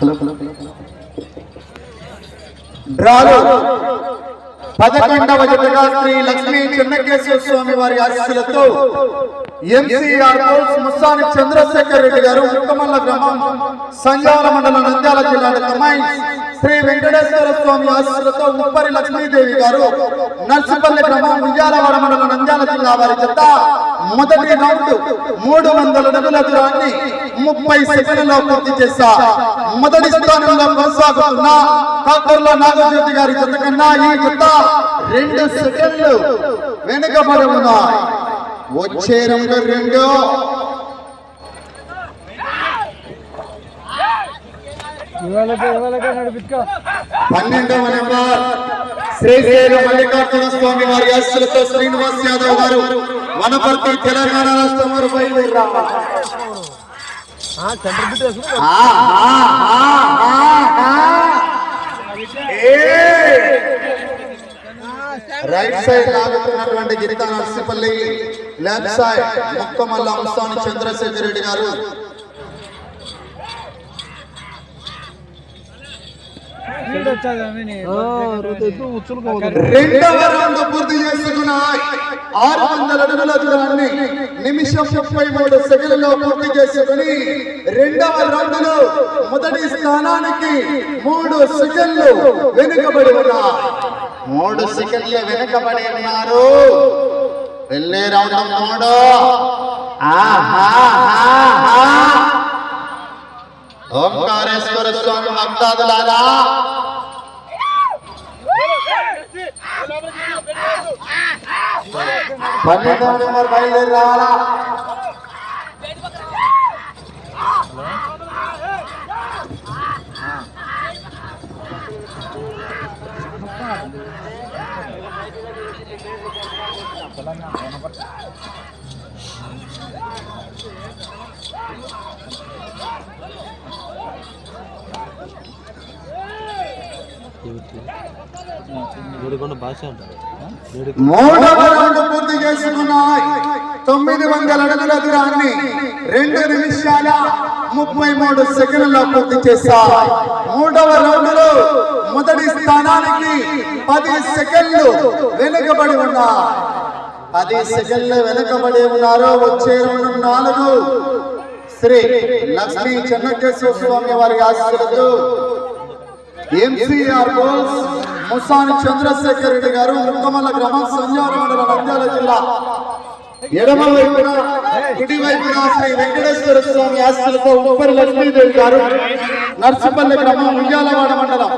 Hello hello hello hello. డ్రాలు. పదకొండవ జతగా శ్రీ లక్ష్మీ చెన్నకేశ్వర స్వామి వారి ఆశీస్సులతో ఎంసీఆర్ ముస్సాని చంద్రశేఖర్ రెడ్డి గారు ముక్కమల్ల గ్రామం సంజాల మండలం నంద్యాల జిల్లా కమాయి శ్రీ వెంకటేశ్వర స్వామి ఆశీస్సులతో ఉప్పరి లక్ష్మీదేవి గారు నర్సిపల్లి గ్రామం ఉయ్యాలవాడ మండలం నంద్యాల జిల్లా వారి చెత్త మొదటి రౌండ్ మూడు వందల అడుగుల దూరాన్ని ముప్పై సెకండ్లలో పూర్తి చేశా. మొదటి స్థానంలో కొనసాగుతున్న కాకర్ల నాగజ్యోతి గారి జత కన్నా ఈ జత రెండు సెకండ్లు వెనుకబడి ఉన్నాయి. వచ్చే రెండు రెండు. పన్నెండవ నెంబర్ శ్రీశైల మల్లికార్జున స్వామి వారి ఆశీస్సులతో శ్రీనివాస్ యాదవ్ గారు వనపర్తి తెలంగాణ రాష్ట్రం వారు రైట్ సైడ్ లాగుతున్నటువంటి గిరితా నర్సిపల్లి లెఫ్ట్ సైడ్ ముక్కమల్ల అంశాని చంద్రశేఖర్ రెడ్డి గారు. రెండవ రౌండ్ పూర్తి చేసుకున్నాయి ఆరు వందల అడుగుల దూరాన్ని నిమిషం ముప్పై మూడు సెకండ్లలో పూర్తి చేసుకుని రెండవ రౌండ్లో మొదటి స్థానానికి మూడు సెకండ్లు వెనుకబడి ఉన్నారు. మూడు సెకండ్లు వెనుకబడి ఉన్నారు. వెళ్ళే రౌండ్ మూడు. ఓంకారేశ్వర స్వామి భక్తాదులారా పన్నెండు నెంబర్ బయలుదేరి రావాలా? మూడవ రౌండ్ పూర్తి చేసుకున్నాయి. తొమ్మిది వందల అడుగుల దూరాన్ని రెండు నిమిషాల ముప్పై మూడు సెకండ్లలో పూర్తి చేశారు మూడవ రౌండ్లో మొదటి స్థానానికి పది సెకండ్లు వెనుకబడి ఉన్నారు పది సెకండ్లు వెనుకబడి ఉన్నారు. వచ్చే రెండు నాలుగు. శ్రీ లక్ష్మీ చెన్నకేశ్వర స్వామి వారి ఆశీర్వదు ఎంసీఆర్ బోల్స్ ముసాని చంద్రశేఖర్ రెడ్డి గారు ముక్కమల్ల గ్రామం సంజార మండలం నంద్యాల జిల్లా. ఎడమ వైపున కుడి వైపున శ్రీ వెంకటేశ్వర స్వామి ఆస్తులతో ఉప్పరి లక్ష్మీదేవి గారు నర్సిపల్లి గ్రామం ఉయ్యాలవాడ మండలం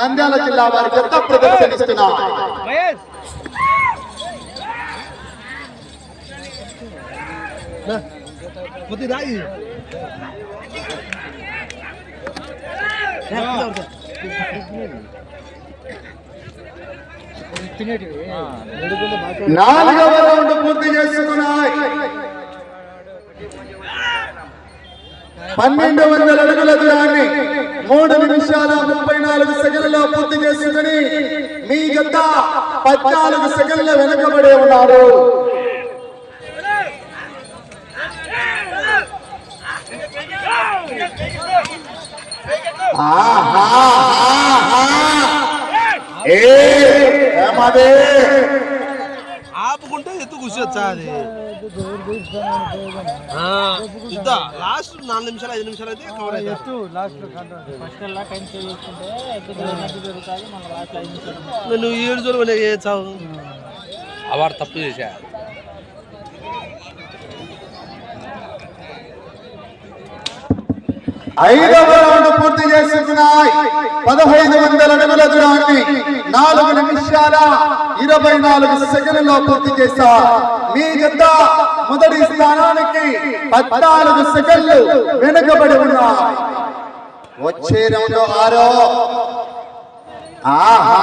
నంద్యాల జిల్లా వారి కొత్త ప్రదర్శనిస్తున్నారు కొద్ది రాయి. నాలుగవ రౌండ్ పూర్తి చేసుకున్నాయి. పన్నెండు వందల అడుగుల దూరాన్ని మూడు నిమిషాల ముప్పై నాలుగు సెకండ్లలో పూర్తి చేసుకుని మీ గత పద్నాలుగు సెకండ్ల వెనుకబడే ఉన్నారు ఆహా, ఆహా. ఏ ఏమదే ఆపుకుంటే ఎత్తు కూర్చోచ్చా అది. లాస్ట్ నాలుగు నిమిషాలు ఐదు నిమిషాలు అయితే కవర్ అవుతుంది ఫస్ట్ అలా టైం సేవ్ చేసుకుంటే ఎక్కువ జరుగుతుంది మన లాస్ట్ ఐదు నిమిషాలు నువ్వు ఏడు చూడు చేయొచ్చావు అవాడు తప్పు చేశా. ఐదవ రౌండ్ పూర్తి చేసుకున్నాయి. పదహైదు వందల అడుగుల దూరాన్ని నాలుగు నిమిషాల ఇరవై నాలుగు సెకండ్లలో పూర్తి చేశారు మీ జత మొదటి స్థానానికి పద్నాలుగు సెకండ్లు వెనుకబడి ఉన్నాయి. వచ్చే రౌండ్ ఆరో. ఆహా.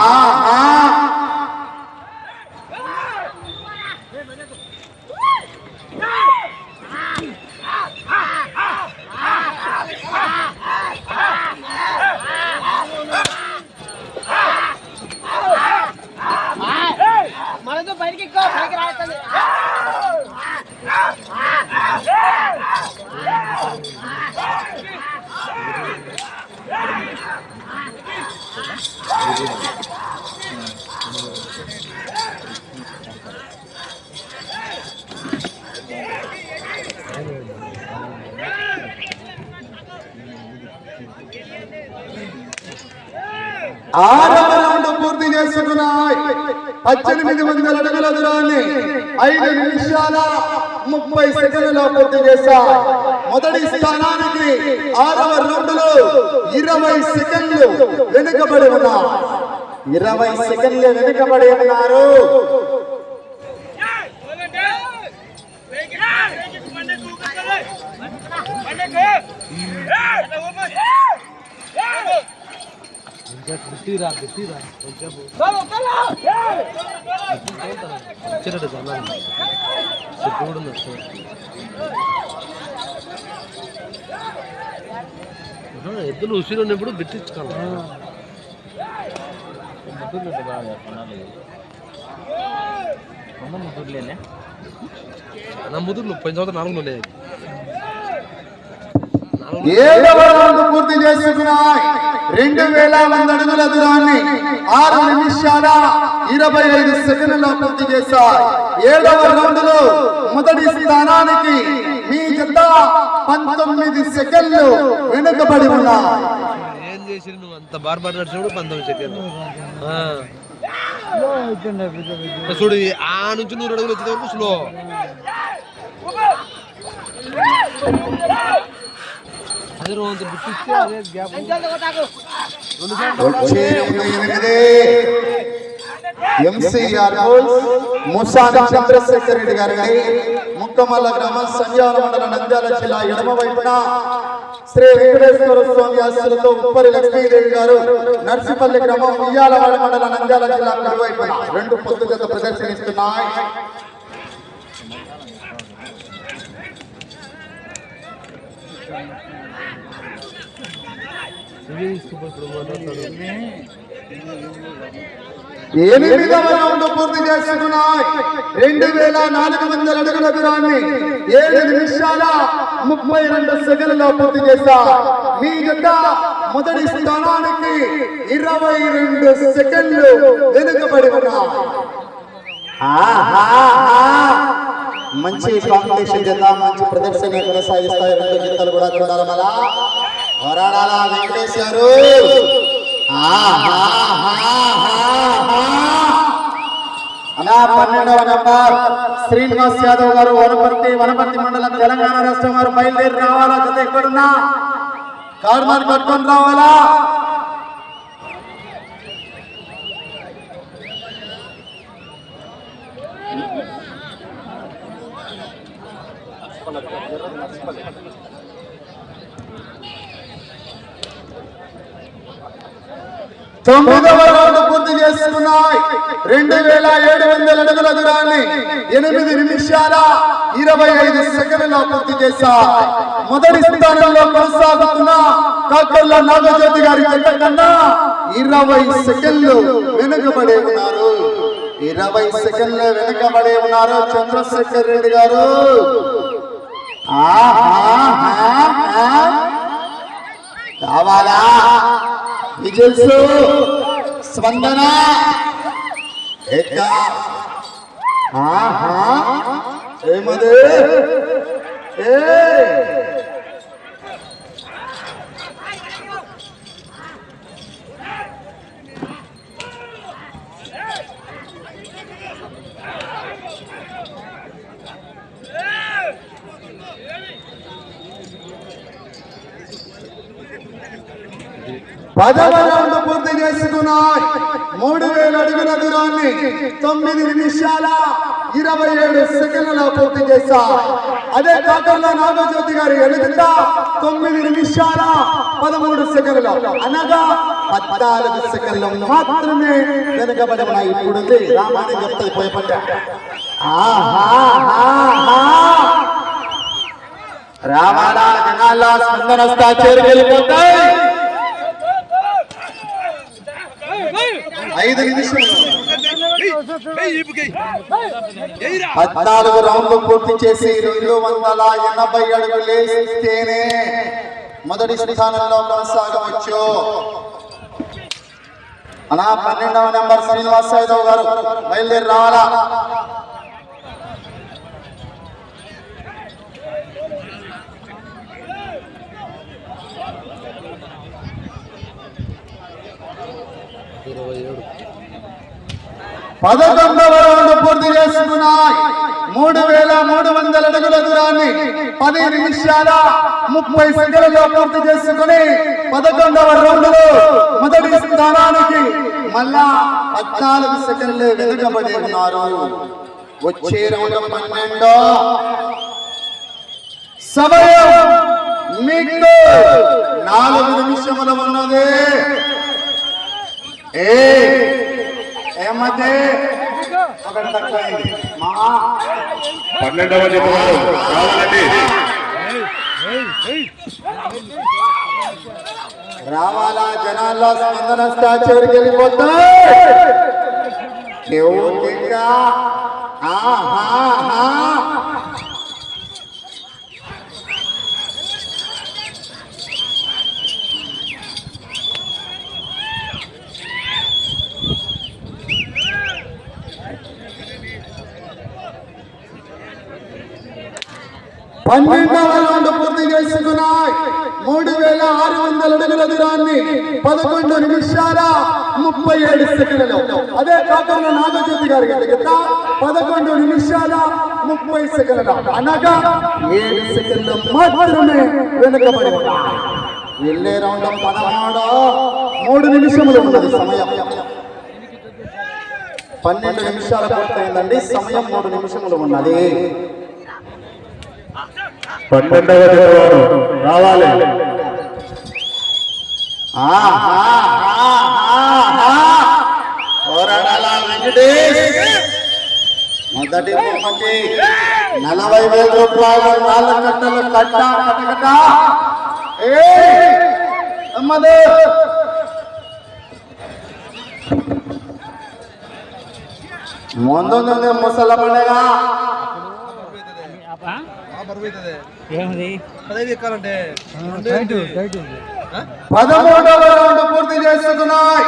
ఆరవ రౌండ్ పూర్తి చేసుకున్నాయి. పద్దెనిమిది వందల అడుగుల దూరాన్ని ఐదు నిమిషాల ముప్పై సెకండ్లలో పూర్తి చేశారు మొదటి స్థానానికి ఆరవ రౌండ్లో ఇరవై సెకండ్లు వెనుకబడి ఉన్నారు ఇరవై సెకండ్లు వెనుకబడి ఉన్నారు వచ్చేటట్టు జనాలు చెట్టు కూడా ఉంది వస్తుంది. ఎద్దులు ఉసిరి ఉన్నప్పుడు బిట్టించుకోవాలి నా ముదురు పోయిన సంవత్సరం నాలుగు ఉండేది నాలుగు ఏడవ రౌండ్ పూర్తి చేసుకున్నాయి రెండు వేల వంద అడుగుల దూరాన్ని ఆరు నిమిషాల ఇరవై ఐదు సెకండ్లలో పూర్తి చేశాయి. ఏడవ రౌండ్లో మొదటి స్థానానికి మీ జత పంతొమ్మిది సెకండ్లు వెనుకబడి ఉన్నాయి. ఏం చేసి నువ్వు? అంత నడిచినప్పుడు పంతొమ్మిది సెకండ్లు. ఆ. చూడు ఆ నుంచి నూరు అడుగులు స్లో అదే రోజు అంత బిట్టిస్తే అదే గ్యాప్ వచ్చే ఎనిమిది ఎంసీఆర్ ముసాని చంద్రశేఖర్ రెడ్డి గారిని ముక్కమల్ల గ్రామం సంజాల మండల నంద్యాల జిల్లా ఎడమ వైపున శ్రీ వెంకటేశ్వర స్వామి ఆశలతో ఉప్పరి లక్ష్మీదేవి గారు నర్సిపల్లి గ్రామం ఉయ్యాలవాడ మండల నంద్యాల జిల్లా కుడి వైపున రెండు పొత్తు జత ప్రదర్శనిస్తున్నాయి. తీసుకుపోయి మాట్లాడతాడు ఎనిమిదవ రౌండ్ పూర్తి చేసుకున్నాయి. రెండు వేల నాలుగు వందల అడుగుల దూరాన్ని ఏడు నిమిషాల ముప్పై రెండు సెకండ్లలో పూర్తి చేశారు మీ జత మొదటి స్థానానికి ఇరవై రెండు సెకండ్లు వెనుకబడి ఉన్నారు. మంచి కాంపిటీషన్ జత మంచి ప్రదర్శన కొనసాగిస్తాయి. రెండు జతలు కూడా చూడాలి మళ్ళా. పోరాడాలా వెంకటేష్ గారు అనా పన్నెండవ నెంబర్. శ్రీనివాస్ యాదవ్ గారు వనపర్తి వనపర్తి మండలం తెలంగాణ రాష్ట్రం వారు బయలుదేరి రావాలా? జత ఎక్కడున్నా? కార్మాన్ పట్టుకొని రావాలా? తొమ్మిదవ రౌండ్ పూర్తి చేసుకున్నాయి రెండు వేల ఏడు వందల అడుగుల దూరాన్ని ఎనిమిది నిమిషాల ఇరవై ఐదు సెకండ్లలో పూర్తి చేశా మొదటి స్థానంలో కొనసాగుతున్న కాకర్ల నాగజ్యోతి గారి జట్ల కన్నా ఇరవై సెకండ్లు వెనుకబడి ఉన్నారు. ఇరవై సెకండ్లు వెనుకబడి ఉన్నారు చంద్రశేఖర్ రెడ్డి గారు. కావాలా? విజిల్స్ స్పందన ఎక్క ఆహా ఏమది ఏ పదవ రౌండ్ పూర్తి చేసుకున్నాయి. మూడు వేల అడుగుల దూరాన్ని తొమ్మిది నిమిషాల ఇరవై ఏడు సెకండ్లలో పూర్తి చేశారు అదే కాకుండా నాగజ్యోతి గారి ఎదుట తొమ్మిది నిమిషాల పదమూడు సెకండ్లు అనగా పద్నాలుగు సెకండ్లు మాత్రమే వెనుకబడి ఉన్నాయి. ఇప్పుడు ఉంది. రామాని చెప్తుంది పోయపడ్డ రామాలా జనాల స్పందన చేరు ఐదు నిమిషాలు. పద్నాలుగు రౌండ్లు పూర్తి చేసి రెండు వందల ఎనభై అడుగులు వేస్తేనే మొదటి స్థానంలో కొనసాగవచ్చు. అనా పన్నెండవ నెంబర్ శ్రీనివాస్ యాదవ్ గారు బయలుదేరి రావాలా పదకొండవ రౌండ్ పూర్తి చేసుకున్నాయి. మూడు వేల మూడు వందల అడుగుల దూరాన్ని పది నిమిషాల ముప్పై సెకండ్లలో పూర్తి చేసుకుని పదకొండవ రౌండ్ మొదటి స్థానానికి మళ్ళా పద్నాలుగు సెకండ్లు వెనుకబడి ఉన్నారు. వచ్చే రౌండ్ పన్నెండో. సమయం మీకు నాలుగు నిమిషములు ఉన్నది. ఏ పన్నెండవ రావాలా జనాల్లో స్పందన స్టాచ్యూకి వెళ్ళిపోతా ఆహా. పన్నెండవ రౌండ్ పూర్తి చేసుకున్నాయి. మూడు వేల ఆరు వందల అడుగుల దూరాన్ని పదకొండు నిమిషాల ముప్పై ఏడు సెకండ్లు అదే కాకుండా నాగజ్యోతి గారి గత పదకొండు నిమిషాల ముప్పై సెకండ్ల అనగా ఏడు సెకండ్లు మాత్రమే వెనుకబడి వెళ్ళే రౌండ్ పదహాడు మూడు నిమిషములు ఉన్నది సమయం. పన్నెండు నిమిషాల పూర్తయిందండి. సమయం మూడు నిమిషములు ఉన్నది. పన్నెండవ జత రావాలి. పోరాడాల వెంకటేష్? మొదటి బహుమతి నలభై వేల రూపాయలు నాలుగు కట్టలు కట్ట ముందు ముసల పండుగ ఏమిది? పదహైదు ఎక్కాలంటే టైట్ టైట్ ఉంది. పదమూడవ రౌండ్ పూర్తి చేసుకున్నాయి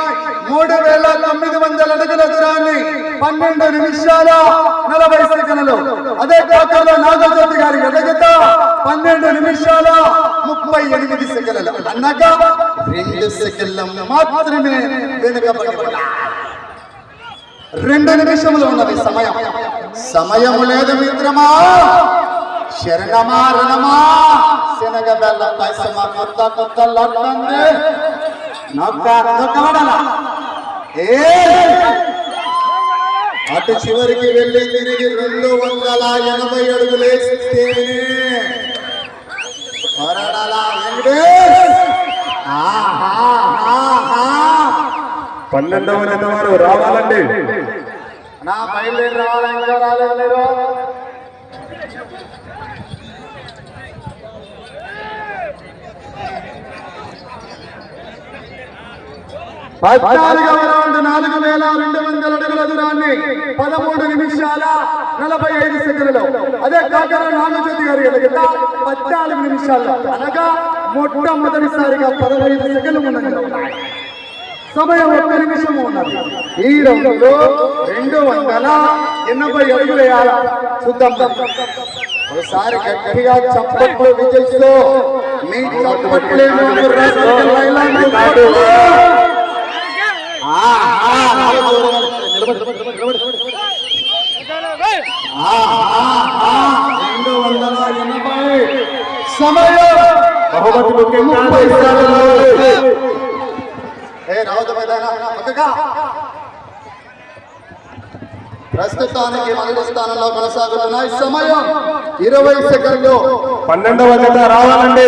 మూడు వేల తొమ్మిది వందల అడుగుల దూరాన్ని పన్నెండు నిమిషాల నలభై సెకండ్లు అదే కాకుండా నాగజ్యోతి గారి ఎదగత పన్నెండు నిమిషాల ముప్పై ఎనిమిది సెకండ్లు అనగా రెండు సెకండ్లు మాత్రమే వెనుకబడి. రెండు నిమిషములు ఉన్నది సమయం. సమయము లేదు మిత్రమా. శరణమా రణమా? శనగ బెల్ల పాయసమా కొత్త కొత్త లడ్డంది నొక్క నొక్కబడాల ఏ! అటు చివరికి వెళ్ళి తిరిగి రెండు వందల ఎనభై అడుగులు వేస్తేనే. పన్నెండవ జత వారు రావాలండి. నా బయలుదేరి రావాలా ఇంకా రాలేదు పద్నాలుగవ రౌండ్ నాలుగు వేల రెండు వందల అడుగుల దూరాన్ని పదమూడు నిమిషాల నలభై ఐదు సెకండ్లు అదే కాకర నాగజ్యోతి గారి ఎదుట పద్నాలుగు నిమిషాల్లో అనగా మొట్టమొదటిసారిగా పదహైదు సెకండ్లు ఉన్నది. సమయం ఒక్క నిమిషం ఉన్నది. ఈ రౌండ్లో రెండు వందల ఎనభై అడుగులు వేయాల చూద్దాం. ఒకసారి గట్టిగా చప్పట్లు విజయిస్తూ మీ చప్పట్లేమో రెండు వందల ఎనభై. సమయం బహుమతి ప్రస్తుతానికి మొదటి స్థానంలో కొనసాగుతున్నాయి సమయం ఇరవై సెకండ్లు. పన్నెండవ జత రావాలండి.